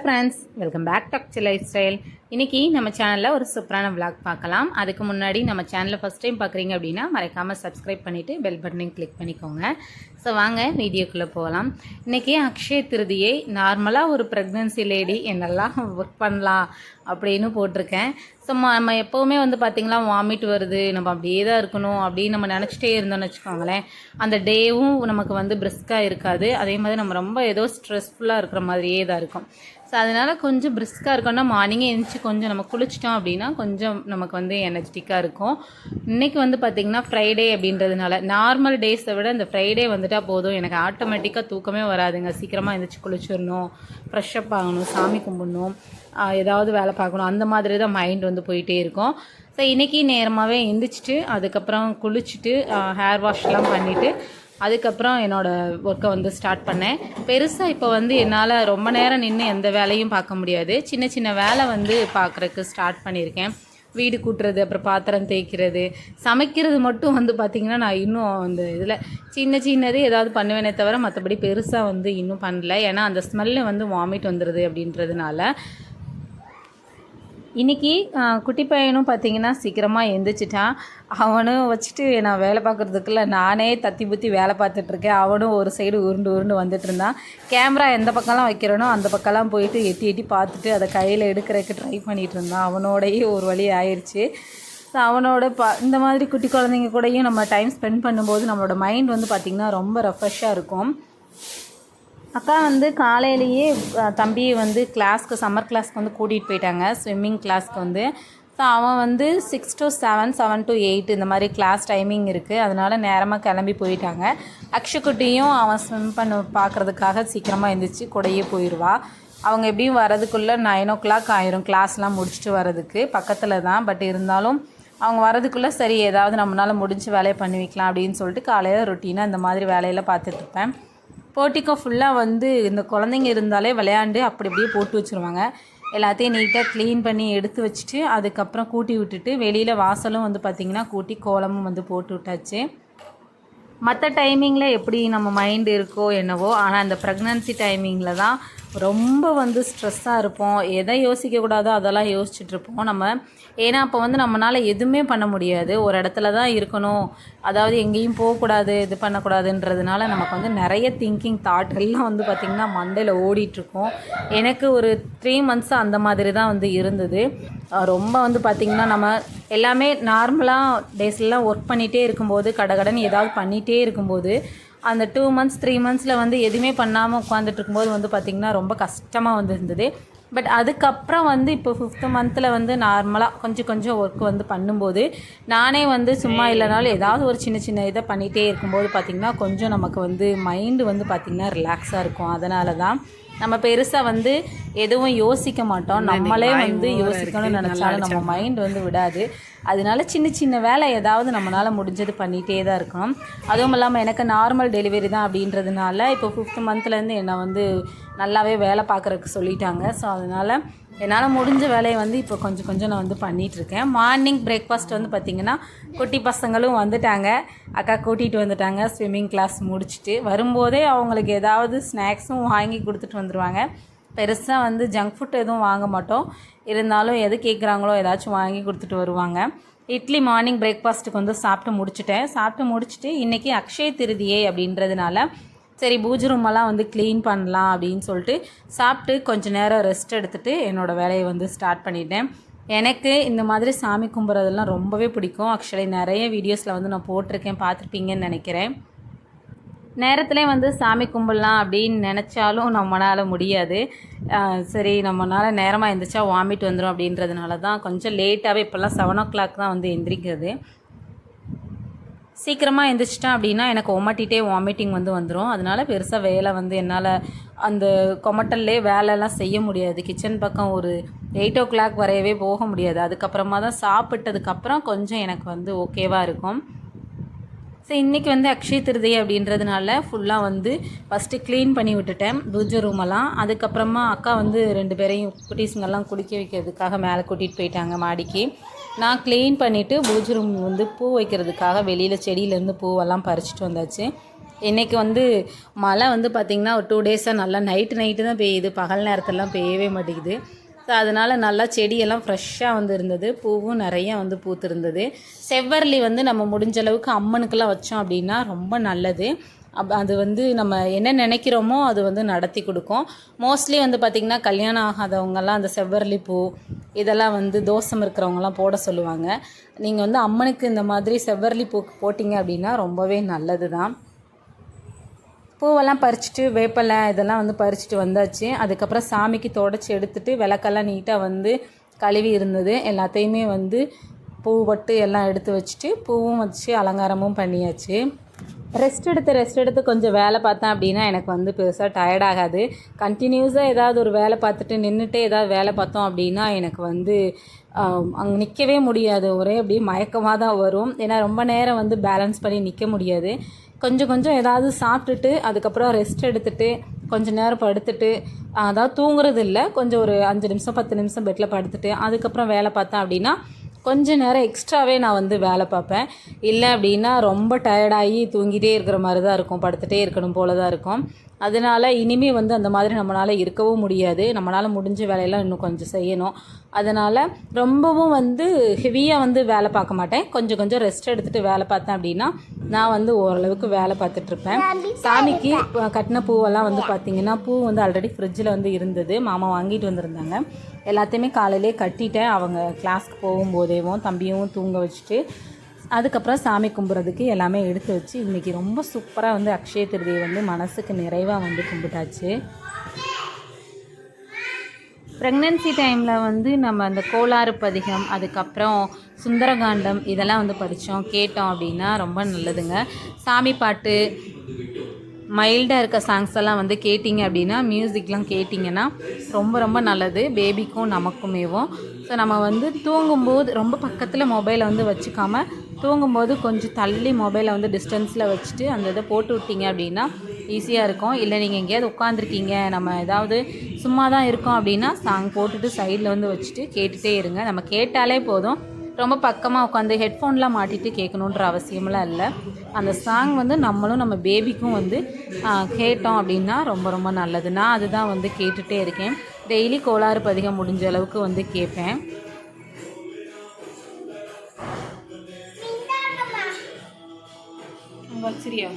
friends. Welcome back to life style இன்றைக்கி நம்ம சேனலில் ஒரு சூப்பரான விளாக் பார்க்கலாம். அதுக்கு முன்னாடி நம்ம சேனலை ஃபஸ்ட் டைம் பார்க்குறீங்க அப்படின்னா மறக்காமல் சப்ஸ்கிரைப் பண்ணிவிட்டு பெல் பட்டனையும் கிளிக் பண்ணிக்கோங்க. ஸோ வாங்க வீடியோக்குள்ளே போகலாம். இன்றைக்கி அக்ஷய திருதியை நார்மலாக ஒரு ப்ரெக்னென்சி லேடி என்னெல்லாம் ஒர்க் பண்ணலாம் அப்படின்னு போட்டிருக்கேன். ஸோ நம்ம எப்போவுமே வந்து பார்த்திங்களா வாமிட் வருது நம்ம அப்படியே தான் இருக்கணும் அப்படின்னு நம்ம நினச்சிட்டே இருந்தோம்னு வச்சுக்கோங்களேன். அந்த டேவும் நமக்கு வந்து பிரிஸ்காக இருக்காது. அதே மாதிரி நம்ம ரொம்ப ஏதோ ஸ்ட்ரெஸ்ஃபுல்லாக இருக்கிற மாதிரியே தான் இருக்கும். ஸோ அதனால் கொஞ்சம் பிரிஸ்காக இருக்கோம்னா மார்னிங்கே எழுந்துச்சி கொஞ்சம் நம்ம குளிச்சிட்டோம் அப்படின்னா கொஞ்சம் நமக்கு வந்து எனர்ஜெட்டிக்காக இருக்கும். இன்றைக்கி வந்து பார்த்திங்கன்னா ஃப்ரைடே அப்படின்றதுனால நார்மல் டேஸை விட இந்த ஃப்ரைடே வந்துட்டால் போதும். எனக்கு ஆட்டோமேட்டிக்காக தூக்கமே வராதுங்க. சீக்கிரமாக எழுந்திரிச்சு குளிச்சிடணும் ஃப்ரெஷ்ஷப் ஆகணும் சாமி கும்பிடணும் ஏதாவது வேலை பார்க்கணும். அந்த மாதிரி தான் மைண்ட் வந்து போயிட்டே இருக்கும். ஸோ இன்றைக்கி நேரமாகவே எந்திரிச்சிட்டு அதுக்கப்புறம் குளிச்சுட்டு ஹேர் வாஷ்லாம் பண்ணிவிட்டு அதுக்கப்புறம் என்னோடய ஒர்க்கை வந்து ஸ்டார்ட் பண்ணேன். பெருசாக இப்போ வந்து என்னால் ரொம்ப நேரம் நின்று எந்த வேலையும் பார்க்க முடியாது. சின்ன சின்ன வேலை வந்து பார்க்குறக்கு ஸ்டார்ட் பண்ணியிருக்கேன். வீடு கூட்டுறது அப்புறம் பாத்திரம் தேய்க்கிறது சமைக்கிறது மட்டும் வந்து பார்த்திங்கன்னா நான் இன்னும் அந்த இதில் சின்ன சின்னது ஏதாவது பண்ணுவேனே தவிர மற்றபடி பெருசாக வந்து இன்னும் பண்ணல. ஏன்னா அந்த ஸ்மெல்லு வந்து வாமிட் வந்துடுது அப்படின்றதுனால இன்றைக்கி குட்டி பையனும் பார்த்தீங்கன்னா சீக்கிரமாக எந்திரிச்சிட்டான் அவனும் வச்சுட்டு நான் வேலை பார்க்குறதுக்குள்ள நானே தத்தி புத்தி வேலை பார்த்துட்ருக்கேன். அவனும் ஒரு சைடு உருண்டு உருண்டு வந்துட்டு இருந்தான் கேமரா எந்த பக்கம்லாம் வைக்கிறனோ அந்த பக்கம்லாம் போயிட்டு எட்டி எட்டி பார்த்துட்டு அதை கையில் எடுக்கிறதுக்கு ட்ரை பண்ணிகிட்டு இருந்தான் அவனோடையே ஒரு வழி ஆயிடுச்சு ஸோ அவனோட ப இந்த மாதிரி குட்டி குழந்தைங்க கூடயும் நம்ம டைம் ஸ்பெண்ட் பண்ணும்போது நம்மளோட மைண்ட் வந்து பார்த்திங்கன்னா ரொம்ப ரெஃப்ரெஷ்ஷாக இருக்கும். அக்கா வந்து காலையிலேயே தம்பியை வந்து கிளாஸ்க்கு சம்மர் கிளாஸ்க்கு வந்து கூட்டிகிட்டு போயிட்டாங்க. ஸ்விம்மிங் கிளாஸ்க்கு வந்து. ஸோ அவன் வந்து six to seven seven to eight இந்த மாதிரி கிளாஸ் டைமிங் இருக்குது அதனால நேரமாக கிளம்பி போயிட்டாங்க. அக்ஷுக்குட்டியும் அவன் ஸ்விம் பண்ண பார்க்குறதுக்காக சீக்கிரமாக எழுந்திரிச்சு கூடையே போயிடுவா அவங்க எப்படியும் வரதுக்குள்ளே நைன் ஓ கிளாக் ஆயிரும் கிளாஸ்லாம் முடிச்சுட்டு வரதுக்கு பக்கத்தில் தான். பட் இருந்தாலும் அவங்க வரதுக்குள்ளே சரி ஏதாவது நம்மளால் முடிஞ்ச வேலையை பண்ணி வைக்கலாம் அப்படின்னு சொல்லிட்டு காலையில் ரொட்டீனாக இந்த மாதிரி வேலையெல்லாம் பார்த்துட்ருப்பேன் இருப்பேன் போட்டிக்கோ ஃபுல்லாக வந்து இந்த குழந்தைங்க இருந்தாலே விளையாண்டு அப்படி அப்படியே போட்டு வச்சுருவாங்க. எல்லாத்தையும் நீட்டாக க்ளீன் பண்ணி எடுத்து வச்சுட்டு அதுக்கப்புறம் கூட்டி விட்டுட்டு வெளியில் வாசலும் வந்து பார்த்திங்கன்னா கூட்டி கோலமும் வந்து போட்டு விட்டாச்சு. மற்ற டைமிங்கில் எப்படி நம்ம மைண்டு இருக்கோ என்னவோ ஆனால் அந்த ப்ரெக்னன்சி டைமிங்கில் தான் ரொம்ப வந்து ஸ்ட்ரெஸ்ஸாக இருப்போம். எதை யோசிக்கக்கூடாதோ அதெல்லாம் யோசிச்சுட்ருப்போம் நம்ம. ஏன்னா அப்போ வந்து நம்மளால் எதுவுமே பண்ண முடியாது. ஒரு இடத்துல தான் இருக்கணும். அதாவது எங்கேயும் போகக்கூடாது இது பண்ணக்கூடாதுன்றதுனால நமக்கு வந்து நிறைய திங்கிங் தாட் எல்லாம் வந்து பார்த்திங்கன்னா மண்டையில் ஓடிட்டுருக்கோம். எனக்கு ஒரு த்ரீ மந்த்ஸ் அந்த மாதிரி தான் வந்து இருந்தது. ரொம்ப வந்து பார்த்திங்கன்னா நம்ம எல்லாமே நார்மலாக டேஸ்லாம் ஒர்க் பண்ணிகிட்டே இருக்கும்போது கடகடன் ஏதாவது பண்ணிகிட்டே இருக்கும்போது அந்த டூ மந்த்ஸ் த்ரீ மந்த்ஸில் வந்து எதுவுமே பண்ணாமல் உட்காந்துட்டு இருக்கும்போது வந்து பார்த்திங்கன்னா ரொம்ப கஷ்டமாக வந்து இருந்தது. பட் அதுக்கப்புறம் வந்து இப்போ ஃபிஃப்த்து மந்தில் வந்து நார்மலாக கொஞ்சம் கொஞ்சம் ஒர்க் வந்து பண்ணும்போது நானே வந்து சும்மா இல்லைனாலும் ஏதாவது ஒரு சின்ன சின்ன இதை பண்ணிகிட்டே இருக்கும்போது பார்த்திங்கன்னா கொஞ்சம் நமக்கு வந்து மைண்டு வந்து பார்த்திங்கன்னா ரிலாக்ஸாக இருக்கும். அதனால தான் நம்ம பெருசாக வந்து எதுவும் யோசிக்க மாட்டோம். நம்மளே வந்து யோசிக்கணும்னு நினச்சாலும் நம்ம மைண்ட் வந்து விடாது. அதனால சின்ன சின்ன வேலை ஏதாவது நம்மளால் முடிஞ்சது பண்ணிகிட்டே தான் இருக்கணும். அதுவும் இல்லாமல் எனக்கு நார்மல் டெலிவரி தான் அப்படின்றதுனால இப்போ ஃபிஃப்த் மந்த்லேருந்து என்னை வந்து நல்லாவே வேலை பார்க்குறதுக்கு சொல்லிட்டாங்க. ஸோ அதனால் என்னால் முடிஞ்ச வேலையை வந்து இப்போ கொஞ்சம் கொஞ்சம் நான் வந்து பண்ணிகிட்ருக்கேன் மார்னிங் பிரேக்ஃபாஸ்ட் வந்து பார்த்திங்கன்னா குட்டி பசங்களும் வந்துட்டாங்க. அக்கா கூட்டிகிட்டு வந்துட்டாங்க. ஸ்விம்மிங் கிளாஸ் முடிச்சுட்டு வரும்போதே அவங்களுக்கு ஏதாவது ஸ்நாக்ஸும் வாங்கி கொடுத்துட்டு வந்துடுவாங்க பெருசாக வந்து ஜங்க் ஃபுட் எதுவும் வாங்க மாட்டோம். இருந்தாலும் எது கேட்குறாங்களோ ஏதாச்சும் வாங்கி கொடுத்துட்டு வருவாங்க. இட்லி மார்னிங் பிரேக்ஃபாஸ்ட்டுக்கு வந்து சாப்பிட்டு முடிச்சிட்டேன். சாப்பிட்டு முடிச்சுட்டு இன்றைக்கி அக்ஷய திருதியை அப்படின்றதுனால சரி பூஜை ரூமெல்லாம் வந்து க்ளீன் பண்ணலாம் அப்படின்னு சொல்லிட்டு சாப்பிட்டு கொஞ்ச நேரம் ரெஸ்ட் எடுத்துகிட்டு என்னோடய வேலையை வந்து ஸ்டார்ட் பண்ணிட்டேன். எனக்கு இந்த மாதிரி சாமி கும்பிட்றதெல்லாம் ரொம்பவே பிடிக்கும். ஆக்சுவலி நிறைய வீடியோஸில் வந்து நான் போட்டிருக்கேன் பார்த்துருப்பீங்கன்னு நினைக்கிறேன். நேரத்திலே வந்து சாமி கும்பிடலாம் அப்படின்னு நினச்சாலும் நம்மளால் முடியாது. சரி நம்மளால் நேரமாக எழுந்திரிச்சா வாமிட் வந்துடும் அப்படின்றதுனால தான் கொஞ்சம் லேட்டாகவே இப்போல்லாம் செவன் ஓ கிளாக் தான் வந்து எந்திரிக்கிறது. சீக்கிரமாக எழுந்திரிச்சிட்டேன் அப்படின்னா எனக்கு ஒமட்டிகிட்டே வாமிட்டிங் வந்து வந்துடும் அதனால் பெருசாக வேலை வந்து என்னால் அந்த கொமட்டல்லே வேலைலாம் செய்ய முடியாது. கிச்சன் பக்கம் ஒரு எயிட் ஓ கிளாக் வரையவே போக முடியாது. அதுக்கப்புறமா தான் சாப்பிட்டதுக்கப்புறம் கொஞ்சம் எனக்கு வந்து ஓகேவாக இருக்கும். ஸோ இன்றைக்கி வந்து அக்ஷய திருதி அப்படின்றதுனால ஃபுல்லாக வந்து ஃபஸ்ட்டு க்ளீன் பண்ணி விட்டுட்டேன். பூஜை ரூமெல்லாம் அதுக்கப்புறமா அக்கா வந்து ரெண்டு பேரையும் குட்டீஸுங்கெல்லாம் குளிக்க வைக்கிறதுக்காக மேலே கூட்டிகிட்டு போயிட்டாங்க மாடிக்கு. நான் க்ளீன் பண்ணிவிட்டு பூஜை ரூம் வந்து பூ வைக்கிறதுக்காக வெளியில் செடியிலேருந்து பூவெல்லாம் பறிச்சிட்டு வந்தாச்சு. இன்றைக்கி வந்து மழை வந்து பார்த்திங்கன்னா ஒரு டூ டேஸாக நல்லா நைட்டு நைட்டு தான் பெய்யுது. பகல் நேரத்துலலாம் பெய்யவே மாட்டேங்குது. ஸோ அதனால் நல்லா செடியெல்லாம் ஃப்ரெஷ்ஷாக வந்து இருந்தது. பூவும் நிறையா வந்து பூத்திருந்தது. செவ்வரளி வந்து நம்ம முடிஞ்ச அளவுக்கு அம்மனுக்கெல்லாம் வச்சோம் அப்படின்னா ரொம்ப நல்லது. அப் அது வந்து நம்ம என்ன நினைக்கிறோமோ அது வந்து நடத்தி கொடுக்கும். மோஸ்ட்லி வந்து பார்த்திங்கன்னா கல்யாணம் ஆகாதவங்கெல்லாம் அந்த செவ்வரளி பூ இதெல்லாம் வந்து தோசம் இருக்கிறவங்கலாம் போட சொல்லுவாங்க. நீங்கள் வந்து அம்மனுக்கு இந்த மாதிரி செவ்வரளி பூ போட்டிங்க அப்படின்னா ரொம்பவே நல்லது தான் பூவெல்லாம் பறிச்சுட்டு வேப்பலை இதெல்லாம் வந்து பறிச்சுட்டு வந்தாச்சு. அதுக்கப்புறம் சாமிக்கு தொடச்சி எடுத்துட்டு விளக்கெல்லாம் நீட்டாக வந்து கழுவி இருந்தது. எல்லாத்தையுமே வந்து பூ பட்டு எல்லாம் எடுத்து வச்சுட்டு பூவும் வச்சு அலங்காரமும் பண்ணியாச்சு. ரெஸ்ட் எடுத்து ரெஸ்ட் எடுத்து கொஞ்சம் வேலை பார்த்தேன் அப்படின்னா எனக்கு வந்து பெருசாக டயர்ட் ஆகாது. கண்டினியூஸாக ஏதாவது ஒரு வேலை பார்த்துட்டு நின்றுட்டே ஏதாவது வேலை பார்த்தோம் அப்படின்னா எனக்கு வந்து அங்கே நிற்கவே முடியாது. ஒரே அப்படியே மயக்கமாக தான் வரும். ஏன்னா ரொம்ப நேரம் வந்து பேலன்ஸ் பண்ணி நிற்க முடியாது. கொஞ்சம் கொஞ்சம் ஏதாவது சாப்பிட்டுட்டு அதுக்கப்புறம் ரெஸ்ட் எடுத்துட்டு கொஞ்சம் நேரம் படுத்துட்டு அதாவது தூங்குறது இல்லை கொஞ்சம் ஒரு அஞ்சு நிமிஷம் பத்து நிமிஷம் பெட்டில் படுத்துட்டு அதுக்கப்புறம் வேலை பார்த்தேன் அப்படின்னா கொஞ்ச நேரம் எக்ஸ்ட்ராவே நான் வந்து வேலை பார்ப்பேன். இல்லை அப்படின்னா ரொம்ப டயர்டாகி தூங்கிட்டே இருக்கிற மாதிரி தான் இருக்கும். படுத்துகிட்டே இருக்கணும் போல தான் இருக்கும். அதனால் இனிமேல் வந்து அந்த மாதிரி நம்மளால் இருக்கவும் முடியாது. நம்மளால் முடிஞ்ச வேலையெல்லாம் இன்னும் கொஞ்சம் செய்யணும். அதனால் ரொம்பவும் வந்து ஹெவியாக வந்து வேலை பார்க்க மாட்டேன். கொஞ்சம் கொஞ்சம் ரெஸ்ட் எடுத்துகிட்டு வேலை பார்த்தேன் அப்படின்னா நான் வந்து ஓரளவுக்கு வேலை பார்த்துட்ருப்பேன் சாமிக்கு கட்டின பூவெல்லாம் வந்து பார்த்திங்கன்னா பூ வந்து ஆல்ரெடி ஃப்ரிட்ஜில் வந்து இருந்தது. மாமா வாங்கிட்டு வந்திருந்தாங்க. எல்லாத்தையுமே காலையிலே கட்டிட்டேன். அவங்க கிளாஸ்க்கு போகும்போதேவும் தம்பியும் தூங்க வச்சுட்டு அதுக்கப்புறம் சாமி கும்பிட்றதுக்கு எல்லாமே எடுத்து வச்சு இன்றைக்கி ரொம்ப சூப்பராக வந்து அக்ஷய திருதியை வந்து மனசுக்கு நிறைவாக வந்து கும்பிட்டாச்சு. ப்ரெக்னென்சி டைமில் வந்து நம்ம அந்த கோளாறு பதிகம் அதுக்கப்புறம் சுந்தரகாண்டம் இதெல்லாம் வந்து படித்தோம் கேட்டோம் அப்படின்னா ரொம்ப நல்லதுங்க. சாமி பாட்டு மைல்டாக இருக்க சாங்ஸ் எல்லாம் வந்து கேட்டிங்க அப்படின்னா மியூசிக்லாம் கேட்டிங்கன்னா ரொம்ப ரொம்ப நல்லது. பேபிக்கும் நமக்குமேவும் ஸோ நம்ம வந்து தூங்கும்போது ரொம்ப பக்கத்தில் மொபைலை வந்து வச்சுக்காம தூங்கும்போது கொஞ்சம் தள்ளி மொபைலை வந்து டிஸ்டன்ஸில் வச்சுட்டு அந்த இதை போட்டு விட்டீங்க அப்படின்னா ஈஸியாக இருக்கும். இல்லை நீங்கள் எங்கேயாவது உட்காந்துருக்கீங்க நம்ம ஏதாவது சும்மா தான் இருக்கோம் அப்படின்னா சாங் போட்டுட்டு சைடில் வந்து வச்சுட்டு கேட்டுகிட்டே இருங்க. நம்ம கேட்டாலே போதும். ரொம்ப பக்கமாக உட்காந்து ஹெட்ஃபோன்லாம் மாட்டிட்டு கேட்கணுன்ற அவசியமெல்லாம் இல்லை. அந்த சாங் வந்து நம்மளும் நம்ம பேபிக்கும் வந்து கேட்டோம் அப்படின்னா ரொம்ப ரொம்ப நல்லது. நான் அதுதான் வந்து கேட்டுகிட்டே இருக்கேன். டெய்லி கோளாறு பதிகம் முடிஞ்ச அளவுக்கு வந்து கேட்பேன். வச்சிரியா?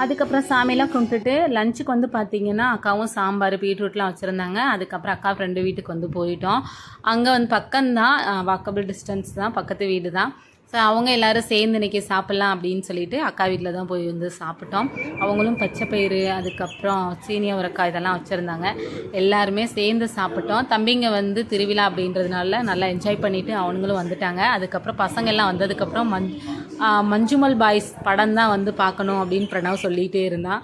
அதுக்கப்புறம் சாமியெல்லாம் கும்பிட்டுட்டு லஞ்சுக்கு வந்து பார்த்தீங்கன்னா அக்காவும் சாம்பார் பீட்ரூட்லாம் வச்சுருந்தாங்க. அதுக்கப்புறம் அக்கா ஃப்ரெண்டு வீட்டுக்கு வந்து போயிட்டோம். அங்கே வந்து பக்கம்தான் வாக்கபிள் டிஸ்டன்ஸ் தான் பக்கத்து வீடு தான் ஸோ அவங்க எல்லோரும் சேர்ந்து இன்றைக்கி சாப்பிட்லாம் அப்படின்னு சொல்லிட்டு அக்கா வீட்டில் தான் போய் வந்து சாப்பிட்டோம். அவங்களும் பச்சை பயிறு அதுக்கப்புறம் சீனிய உரக்காய் இதெல்லாம் வச்சுருந்தாங்க. எல்லாருமே சேர்ந்து சாப்பிட்டோம். தம்பிங்க வந்து திருவிழா அப்படின்றதுனால நல்லா என்ஜாய் பண்ணிவிட்டு அவனுங்களும் வந்துட்டாங்க. அதுக்கப்புறம் பசங்க எல்லாம் வந்ததுக்கப்புறம் மஞ் மஞ்சுமல் பாய்ஸ் படம் தான் வந்து பார்க்கணும் அப்படின்னு பிரணவ் சொல்லிகிட்டே இருந்தான்.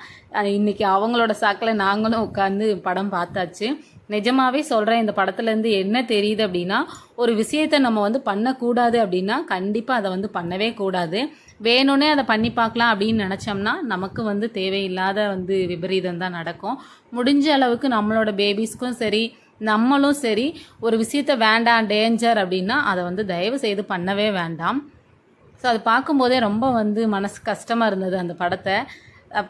இன்றைக்கி அவங்களோட சாக்கில் நாங்களும் உட்காந்து படம் பார்த்தாச்சு. நிஜமாகவே சொல்கிறேன் இந்த படத்துலேருந்து என்ன தெரியுது அப்படின்னா ஒரு விஷயத்தை நம்ம வந்து பண்ணக்கூடாது அப்படின்னா கண்டிப்பாக அதை வந்து பண்ணவே கூடாது. வேணும்னே அதை பண்ணி பார்க்கலாம் அப்படின்னு நினச்சோம்னா நமக்கு வந்து தேவையில்லாத வந்து விபரீதம் தான் நடக்கும். முடிஞ்ச அளவுக்கு நம்மளோட பேபிஸ்க்கும் சரி நம்மளும் சரி ஒரு விஷயத்த வேண்டாம் டேஞ்சர் அப்படின்னா அதை வந்து தயவு செய்து பண்ணவே வேண்டாம். ஸோ அது பார்க்கும்போதே ரொம்ப வந்து மனசு கஷ்டமாக இருந்தது அந்த படத்தை.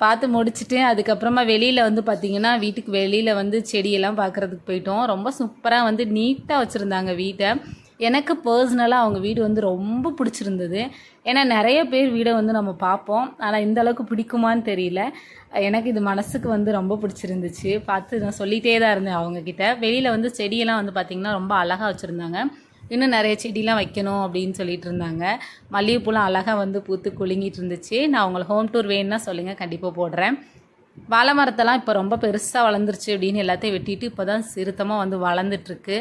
பார்த்து முடிச்சுட்டு அதுக்கப்புறமா வெளியில் வந்து பார்த்திங்கன்னா வீட்டுக்கு வெளியில் வந்து செடியெல்லாம் பார்க்குறதுக்கு போயிட்டோம். ரொம்ப சூப்பராக வந்து நீட்டாக வச்சுருந்தாங்க வீட்டை. எனக்கு பர்சனலாக அவங்க வீடு வந்து ரொம்ப பிடிச்சிருந்தது. ஏன்னா நிறைய பேர் வீடை வந்து நம்ம பார்ப்போம். ஆனால் இந்த அளவுக்கு பிடிக்குமான்னு தெரியல. எனக்கு இது மனசுக்கு வந்து ரொம்ப பிடிச்சிருந்துச்சு. பார்த்து நான் சொல்லிகிட்டே தான் இருந்தேன் அவங்கக்கிட்ட வெளியில் வந்து செடியெல்லாம் வந்து பார்த்திங்கன்னா ரொம்ப அழகாக வச்சுருந்தாங்க. இன்னும் நிறைய செடிலாம் வைக்கணும் அப்படின்னு சொல்லிட்டு இருந்தாங்க. மல்லிகைப்பூலாம் அழகாக வந்து பூத்து குலுங்கிட்டு இருந்துச்சு நான் உங்களுக்கு ஹோம் டூர் வேணும்னா சொல்லுங்கள் கண்டிப்பாக போடுறேன். வாழை மரத்தெல்லாம் இப்போ ரொம்ப பெருசாக வளர்ந்துருச்சு அப்படின்னு எல்லாத்தையும் வெட்டிட்டு இப்போ தான் சிறுத்தமாக வந்து வளர்ந்துட்டுருக்கு.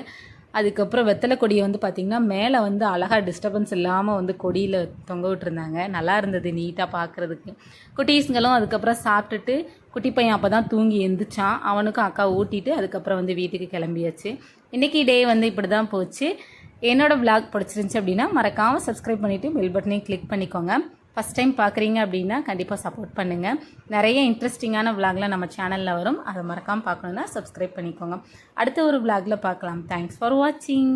அதுக்கப்புறம் வெத்தலை கொடியை வந்து பார்த்திங்கன்னா மேலே வந்து அழகாக டிஸ்டர்பன்ஸ் இல்லாமல் வந்து கொடியில் தொங்க விட்டுருந்தாங்க. நல்லா இருந்தது நீட்டாக பார்க்குறதுக்கு குட்டீஸுங்களும் அதுக்கப்புறம் சாப்பிட்டுட்டு குட்டி பையன் அப்போ தான் தூங்கி எழுந்திரிச்சான் அவனுக்கும் அக்கா ஊட்டிட்டு அதுக்கப்புறம் வந்து வீட்டுக்கு கிளம்பியாச்சு. இன்றைக்கி டே வந்து இப்படி தான் போச்சு. என்னோடய விளாக் பிடிச்சிருந்துச்சி அப்படின்னா மறக்காமல் சப்ஸ்கிரைப் பண்ணிவிட்டு பெல் பட்டனையும் கிளிக் பண்ணிக்கோங்க. ஃபஸ்ட் டைம் பார்க்குறீங்க அப்படின்னா கண்டிப்பாக சப்போர்ட் பண்ணுங்கள் நிறைய இன்ட்ரெஸ்டிங்கான விளாக்லாம் நம்ம சேனலில் வரும். அதை மறக்காமல் பார்க்கணுன்னா சப்ஸ்கிரைப் பண்ணிக்கோங்க. அடுத்த ஒரு விளாகில் பார்க்கலாம். தேங்க்ஸ் ஃபார் வாட்சிங்